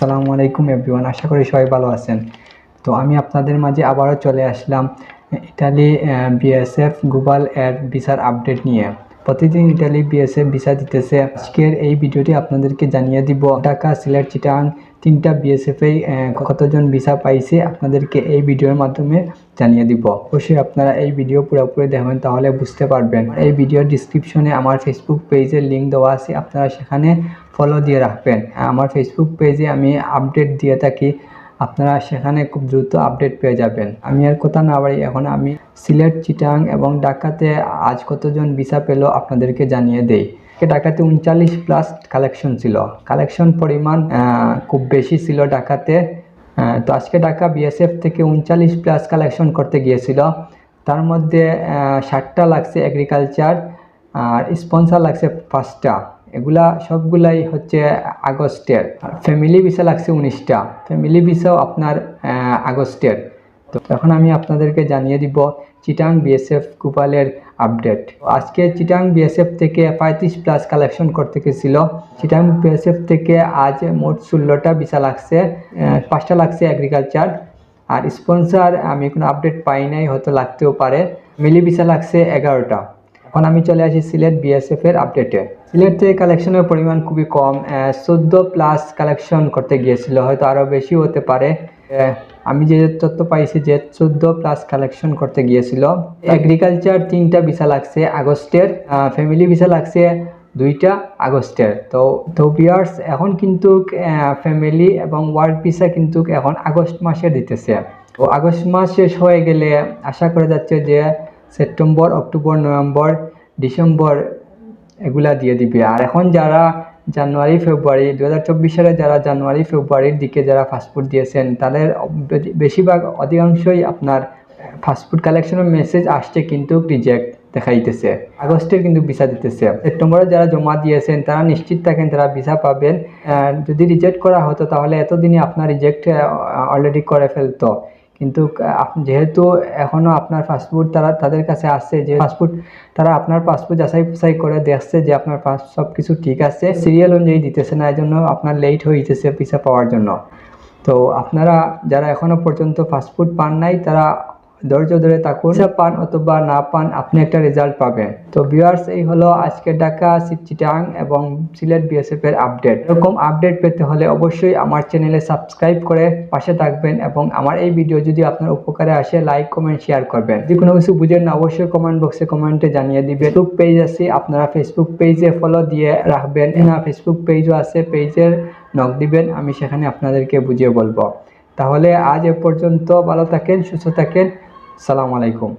সালামু আলাইকুম এভরিওয়ান, আশা করি সবাই ভালো আছেন। তো আমি আপনাদের মাঝে আবারও চলে আসলাম ইটালি বিএসএফ গুগল এর বিচার আপডেট নিয়ে। প্রতিদিন ইটালি বিএসএফ ভিসা দিতেছে। আজকের এই ভিডিওটি আপনাদেরকে জানিয়ে দিব। ঢাকা, সিলেট, চিটাং তিনটা বিএসএফে কতজন ভিসা পাইছে আপনাদেরকে এই ভিডিওর মাধ্যমে জানিয়ে দিব। অবশ্যই আপনারা এই ভিডিও পুরোপুরি দেখবেন, তাহলে বুঝতে পারবেন। এই ভিডিওর ডিসক্রিপশনে আমার ফেসবুক পেজের লিঙ্ক দেওয়া আছে, আপনারা সেখানে ফলো দিয়ে রাখবেন। আমার ফেসবুক পেজে আমি আপডেট দিয়ে থাকি। আপনারা সেখানে খুব দ্রুত আপডেট পেয়ে যাবেন। আমি আর কথা না বাড়ি এখন আমি সিলেট, চিটাং এবং ডাকাতে আজ কতজন ভিসা পেল আপনাদেরকে জানিয়ে দেই। ডাকাতে উনচাল্লিশ প্লাস কালেকশন ছিল। কালেকশন পরিমাণ খুব বেশি ছিল ডাকাতে তো আজকে ঢাকা বিএসএফ থেকে উনচাল্লিশ প্লাস কালেকশন করতে গিয়েছিল। তার মধ্যে ষাটটা লাগছে এগ্রিকালচার আর স্পন্সার লাগছে পাঁচটা। এগুলা সবগুলাই হচ্ছে আগস্টের। ফ্যামিলি ভিসা লাগছে উনিশটা। ফ্যামিলি ভিসাও আপনার আগস্টের। তো এখন আমি আপনাদেরকে জানিয়ে দিব চিটাং বিএসএফ কুপালের আপডেট আজকে চিটাং বিএসএফ থেকে পঁয়ত্রিশ প্লাস কালেকশন করতে গেছিল। চিটাং বিএসএফ থেকে আজ মোট ষোলোটা ভিসা লাগছে পাঁচটা লাগছে এগ্রিকালচার আর স্পন্সর আমি কোনো আপডেট পাই নাই, হয়তো লাগতেও পারে। মিলি ভিসা লাগছে এগারোটা। এখন আমি চলে আসি সিলেট বিএসএফ এর আপডেটে সিলেট থেকে কালেকশনের পরিমাণ খুবই কম চোদ্দ প্লাস কালেকশন করতে গিয়েছিল, হয়তো আরও বেশি হতে পারে। আমি যে তথ্য পাইছি যে চোদ্দ প্লাস কালেকশন করতে গিয়েছিল এগ্রিকালচার তিনটা ভিসা লাগছে আগস্টের ফ্যামিলি ভিসা লাগছে দুইটা আগস্টের। তো তো বিয়ার্স এখন কিন্তু ফ্যামিলি এবং ওয়ার্ক ভিসা কিন্তু এখন আগস্ট মাসে দিতেছে। তো আগস্ট মাস শেষ হয়ে গেলে আশা করা যাচ্ছে যে সেপ্টেম্বর, অক্টোবর নভেম্বর ডিসেম্বর এগুলা দিয়ে দিবে। আর এখন যারা জানুয়ারি ফেব্রুয়ারি দু হাজার চব্বিশ সালে যারা জানুয়ারি ফেব্রুয়ারির দিকে যারা ফাস্টফুড দিয়েছেন তাদের বেশিরভাগ অধিকাংশই আপনার ফাস্টফুড কালেকশনের মেসেজ আসছে কিন্তু রিজেক্ট দেখাইতেছে আগস্টে কিন্তু ভিসা দিতেছে। সেপ্টেম্বরে যারা জমা দিয়েছেন তারা নিশ্চিত থাকেন, তারা ভিসা পাবেন। যদি রিজেক্ট করা হতো তাহলে এতদিনই আপনার রিজেক্ট অলরেডি করে ফেলতো। কিন্তু যেহেতু এখনও আপনার পাসপোর্ট তারা তাদের কাছে আসছে, যে পাসপোর্ট তারা আপনার পাসপোর্ট যাচাই বাছাই করে দেখছে যে আপনার সব কিছু ঠিক আছে। সিরিয়াল অনুযায়ী দিতেছে না এই জন্য আপনার লেট হয়ে যেতেছে পিসা পাওয়ার জন্য। তো আপনারা যারা এখনও পর্যন্ত পাসপোর্ট পান নাই, তারা ধৈর্য ধরে থাকুন। ভিসা পান অথবা না পান আপনি একটা রেজাল্ট পাবেন। তো ভিউয়ার্স এই হলো আজকে ঢাকা চিটাং এবং সিলেট বিএসএফ এর আপডেট এরকম আপডেট পেতে হলে অবশ্যই আমার চ্যানেলে সাবস্ক্রাইব করে পাশে থাকবেন এবং আমার এই ভিডিও যদি আপনার উপকারে আসে লাইক কমেন্ট শেয়ার করবেন। যদি কোনো কিছু বুঝেন না অবশ্যই কমেন্ট বক্সে কমেন্টে জানিয়ে দিবেন। ফেসবুক পেজ আছে আপনারা ফেসবুক পেজে ফলো দিয়ে রাখবেন। না ফেসবুক পেজও আছে পেজের নক দিবেন। আমি সেখানে আপনাদেরকে বুঝিয়ে বলব। তাহলে আজ এ পর্যন্ত ভালো থাকেন সুস্থ থাকেন। সালাম আলাইকুম।